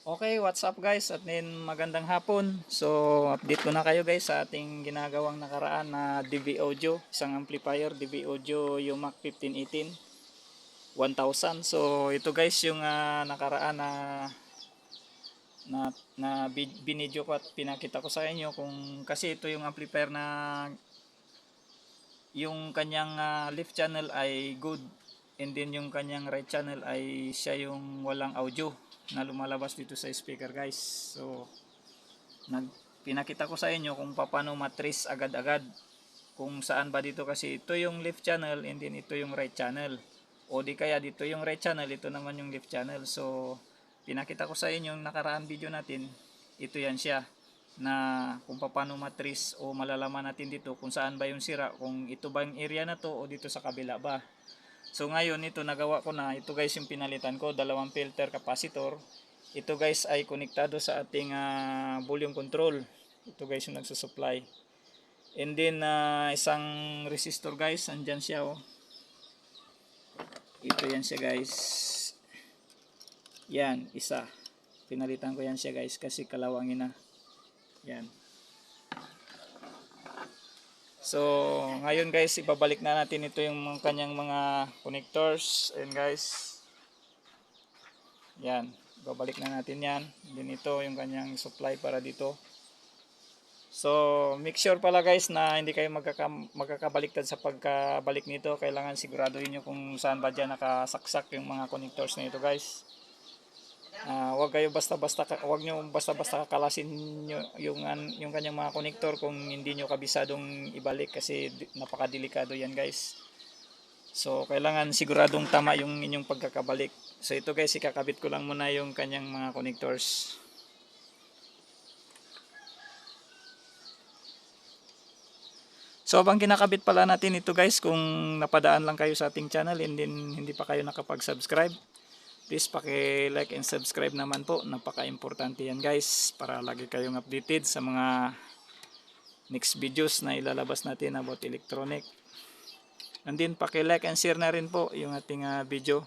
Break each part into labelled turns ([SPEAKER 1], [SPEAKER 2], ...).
[SPEAKER 1] Okay, what's up guys? At then magandang hapon. So, update ko na kayo guys sa ating ginagawang nakaraan na DV Audio, isang amplifier DV Audio Yumac 1518 1000. So, ito guys yung ah, nakaraan na na na bi- binidyo ko at pinakita ko sa inyo kung kasi ito yung amplifier na yung kanyang ah, left channel ay good and then yung kanyang right channel ay siya yung walang audio na lumalabas dito sa speaker guys. So nag pinakita ko sa inyo kung paano matrace agad-agad. Kung saan ba dito kasi ito yung left channel and then ito yung right channel. O di kaya dito yung right channel ito naman yung left channel. So pinakita ko sa inyo yung nakaraan video natin ito yan siya na kung paano matrace o malalaman natin dito kung saan ba yung sira kung ito ba yung area na to o dito sa kabila ba So ngayon ito nagawa ko na. Ito guys yung pinalitan ko, dalawang filter capacitor. Ito guys ay konektado sa ating ah, volume control. Ito guys yung nagsusupply. And then ah, isang resistor guys, andyan siya oh. Ito yan siya guys. Yan, isa. Pinalitan ko yan siya guys kasi kalawangin na. Yan. So, ngayon guys, ibabalik na natin ito yung mga kanyang mga connectors. And guys, yan, ibabalik na natin yan. Din ito yung kanyang supply para dito. So, make sure pala guys na hindi kayo magkaka magkakabaliktad sa pagkabalik nito. Kailangan siguraduhin nyo kung saan ba dyan nakasaksak yung mga connectors na ito guys. Ah, wag kayo basta-basta wag niyo basta-basta kakalasin nyo yung yung kanyang mga connector kung hindi niyo kabisadong ibalik kasi napakadelikado yan guys. So kailangan siguradong tama yung inyong pagkakabalik. So ito guys ikakabit ko lang muna yung kanyang mga connectors. So habang kinakabit pala natin ito guys kung napadaan lang kayo sa ating channel and then hindi pa kayo nakapag-subscribe please paki-like and subscribe naman po. Napaka-importante yan guys para lagi kayong updated sa mga next videos na ilalabas natin about electronic. And then paki-like and share na rin po yung ating ah, video.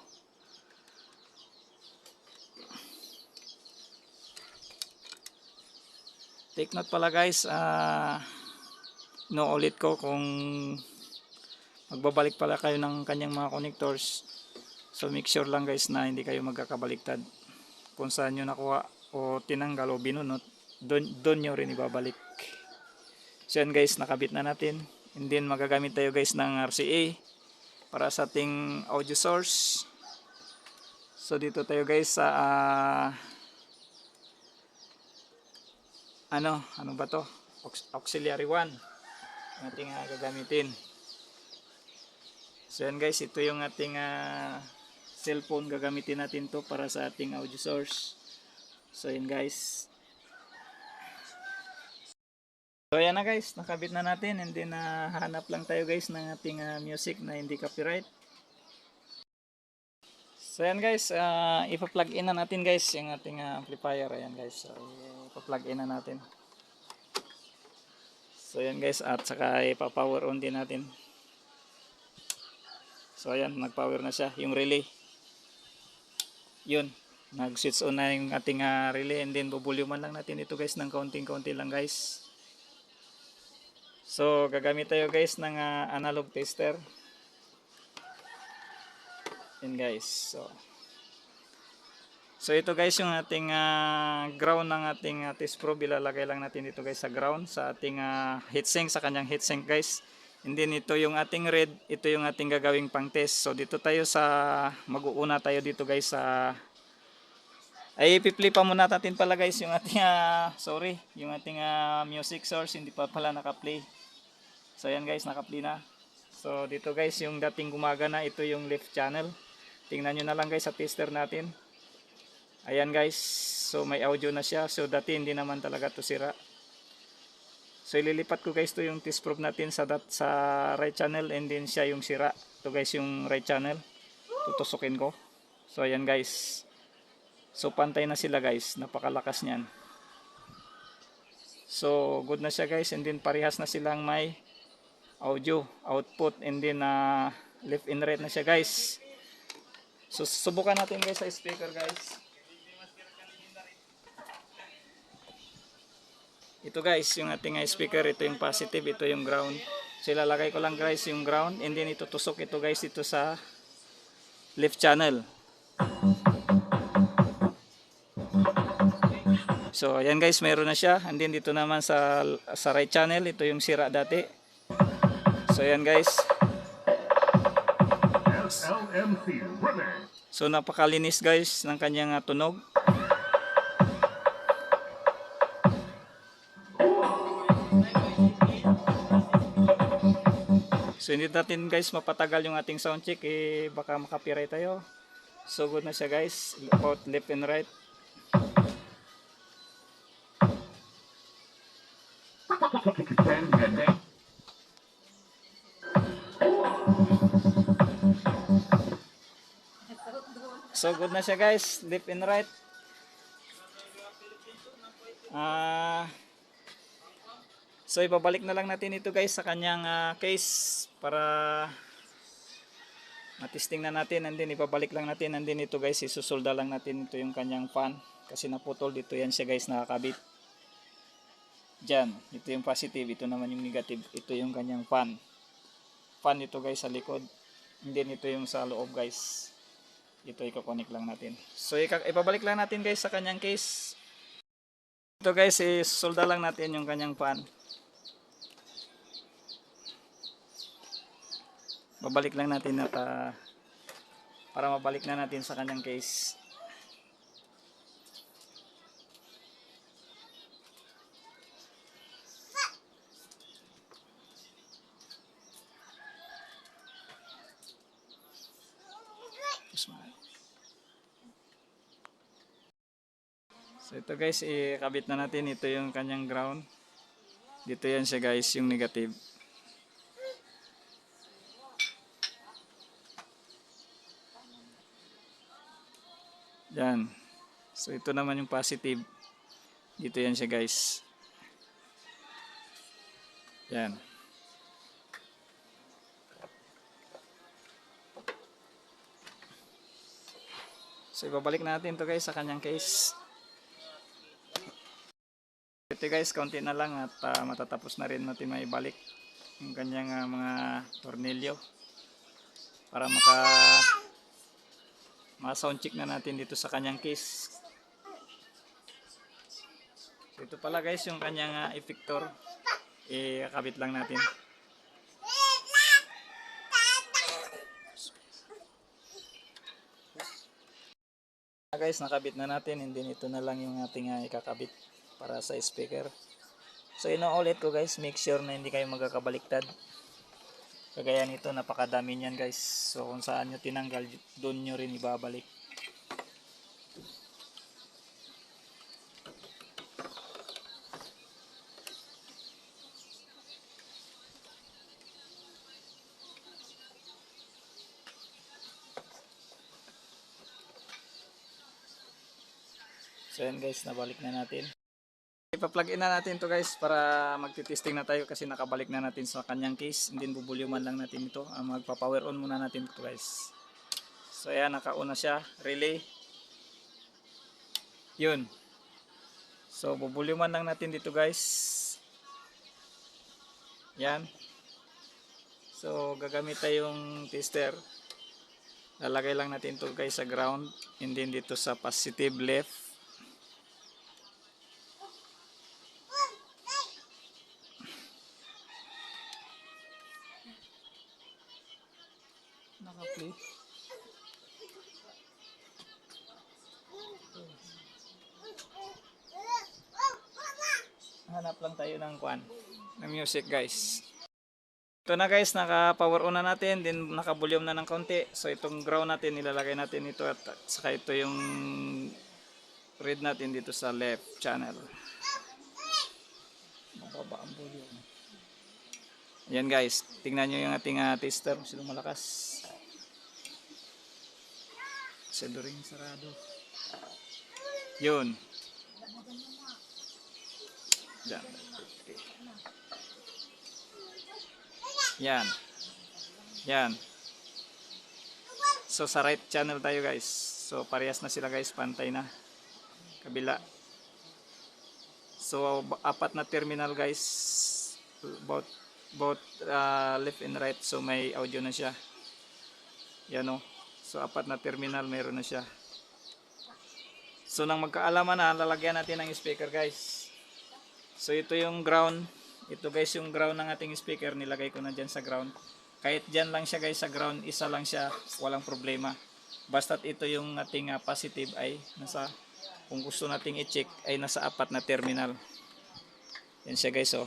[SPEAKER 1] Take note pala guys, ah ulit ko kung magbabalik pala kayo ng kanyang mga connectors So make sure lang guys na hindi kayo magkakabaliktad. Kung saan nyo nakuha o tinanggal o binunot, doon, doon nyo rin ibabalik. So yan guys, nakabit na natin. And then magagamit tayo guys ng RCA para sa ating audio source. So dito tayo guys sa ah, ano, ano ba to? Aux- auxiliary 1 ang ating ah, gagamitin. So yan guys, ito yung ating ah, cellphone gagamitin natin to para sa ating audio source. So yan guys. So yan na guys, nakabit na natin and then hanap lang tayo guys ng ating ah, music na hindi copyright. So yan guys, uh, ipa-plug in na natin guys yung ating ah, amplifier. Ayan guys, so ipa-plug in na natin. So yan guys, at saka ipa-power on din natin. So ayan, nag-power na siya, yung relay. Yun, nag-switch on na yung ating ah, relay and then bubulyuman lang natin ito guys ng kaunting-kaunti lang guys. So gagamit tayo guys ng ah, analog tester. Yan guys. So So ito guys yung ating ah, ground ng ating uh, test probe ilalagay lang natin dito guys sa ground sa ating ah, heatsink sa kanyang heatsink guys. And then ito yung ating red, ito yung ating gagawing pang test. So dito tayo sa mag-uuna tayo dito guys sa ay ipi-play pa muna natin pala guys yung ating ah, sorry, yung ating ah, music source hindi pa pala naka-play. So ayan guys, naka-play na. So dito guys yung dating gumagana ito yung left channel. Tingnan nyo na lang guys sa tester natin. Ayan guys, so may audio na siya. So dati hindi naman talaga to sira. So ililipat ko guys to yung test probe natin sa dat sa right channel and then siya yung sira. To guys yung right channel. Tutusukin ko. So ayan guys. So pantay na sila guys. Napakalakas niyan. So good na siya guys and then parehas na silang may audio output and then uh, left and right na siya guys. So subukan natin guys sa speaker guys. Ito guys, yung ating speaker, ito yung positive, ito yung ground. So ilalagay ko lang guys yung ground and then ito tusok ito guys dito sa left channel. So ayan guys, mayroon na siya. And then dito naman sa sa right channel, ito yung sira dati. So ayan guys. So napakalinis guys ng kanyang uh, tunog. So hindi natin guys mapatagal yung ating sound check eh baka makapiright tayo. So good na siya guys. Both left and right. So good na siya guys, left and right. Ah So ibabalik na lang natin ito guys sa kanyang ah, case para matesting na natin and then ibabalik lang natin and then ito guys isusulda lang natin ito yung kanyang fan kasi naputol dito yan siya guys nakakabit. Diyan, ito yung positive, ito naman yung negative, ito yung kanyang fan. Fan ito guys sa likod. And then ito yung sa loob guys ito i-connect lang natin. So ipabalik lang natin guys sa kanyang case. Ito guys, isolda lang natin yung kanyang fan. Babalik lang natin at para mabalik na natin sa kanyang case. So ito guys, ikabit na natin. Ito yung kanyang ground. Dito yan siya guys, yung negative. Yan. So ito naman yung positive. Dito yan siya guys. Yan. So ibabalik natin to guys sa kanyang case. Ito guys, kaunti na lang at ah, matatapos na rin natin maibalik yung kanyang ah, mga tornilyo para maka ma-sound check na natin dito sa kanyang case. So, ito pala guys yung kanyang ah, effector. Ikakabit lang natin. Ah, guys, nakabit na natin and then ito na lang yung ating ah, ikakabit para sa speaker. So ino-ulit ko guys, make sure na hindi kayo magkakabaliktad. Kagaya nito, napakadami niyan guys. So kung saan nyo tinanggal, doon nyo rin ibabalik. So yan guys, nabalik na natin. Ipa-plug in na natin to guys para magti-testing na tayo kasi nakabalik na natin sa kanyang case. And then bubulyuman lang natin ito. Ah, magpa-power on muna natin to guys. So ayan, nakauna siya. Relay. Yun. So bubulyuman lang natin dito guys. Yan. So gagamit tayong tester. Lalagay lang natin to guys sa ground. And then dito sa positive left. Naka-play. Hanap lang tayo ng kwan. Ng music guys. Ito na guys, naka-power on na natin, then naka-volume na ng konti. So itong ground natin, nilalagay natin ito at saka ito yung read natin dito sa left channel. Mababa ang volume. Yan guys, tingnan nyo yung ating uh, tester, sino malakas. Sendo rin sarado. Yun. Yan. Yan. So sa right channel tayo guys. So parehas na sila guys, pantay na. Kabila. So apat na terminal guys. Both both uh, left and right so may audio na siya. Yan o. So apat na terminal meron na siya. So nang magkaalaman na, lalagyan natin ng speaker guys. So ito yung ground. Ito guys yung ground ng ating speaker. Nilagay ko na dyan sa ground. Kahit dyan lang siya guys sa ground, isa lang siya. Walang problema. Basta't ito yung ating ah, positive ay nasa, kung gusto nating i-check ay nasa apat na terminal. Yan siya guys oh.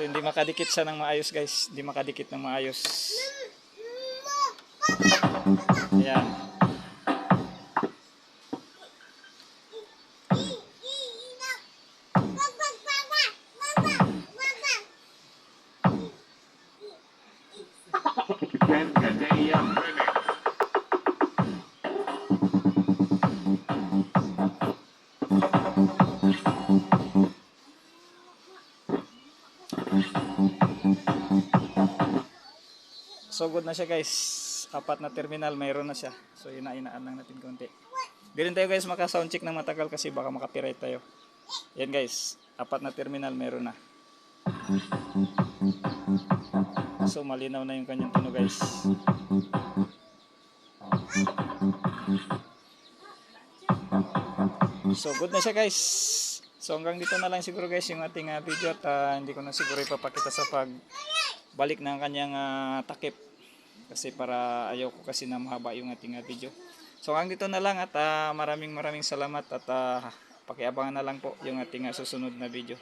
[SPEAKER 1] So hindi makadikit siya ng maayos guys. Hindi makadikit ng maayos. Ayan. So good na siya guys. Apat na terminal mayroon na siya. So ina-inaan lang natin konti. Di tayo guys maka-sound check ng matagal kasi baka makapiright tayo. Yan guys. Apat na terminal mayroon na. So malinaw na yung kanyang tunog guys. So good na siya guys. So hanggang dito na lang siguro guys yung ating ah, video at ah, hindi ko na siguro ipapakita sa pag balik ng kanyang ah, takip kasi para ayaw ko kasi na mahaba yung ating ah, video. So hanggang dito na lang at ah, maraming maraming salamat at ah, pakiabangan na lang po yung ating ah, susunod na video.